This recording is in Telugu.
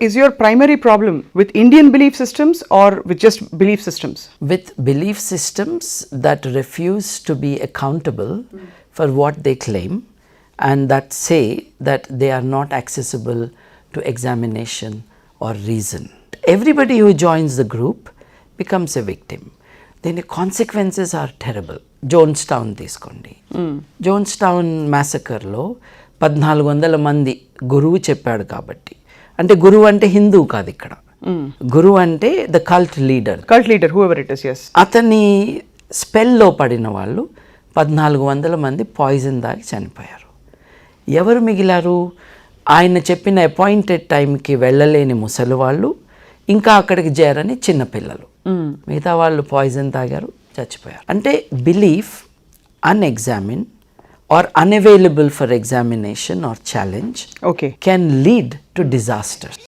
Is your primary problem with Indian belief systems or with just belief systems? with belief systems that refuse to be accountable for what they claim and that say that they are not accessible to examination or reason. Everybody who joins the group becomes a victim. Then the consequences are terrible. Jonestown తీసుకోండి జోన్స్ టౌన్ మ్యాసకర్లో పద్నాలుగు వందల మంది గురువు చెప్పాడు కాబట్టి అంటే గురువు అంటే హిందూ కాదు ఇక్కడ. గురువు అంటే the cult leader Cult leader, whoever it is, yes. అతని స్పెల్లో పడిన వాళ్ళు పద్నాలుగు వందల మంది పాయిజన్ దాగి చనిపోయారు. ఎవరు మిగిలారు? ఆయన చెప్పిన అపాయింటెడ్ టైంకి వెళ్ళలేని ముసలి వాళ్ళు ఇంకా అక్కడికి చేరని చిన్నపిల్లలు మిగతా వాళ్ళు పాయిజన్ తాగారు చచ్చిపోయారు. అంటే belief unexamined or unavailable for examination or challenge okay. can lead to disasters.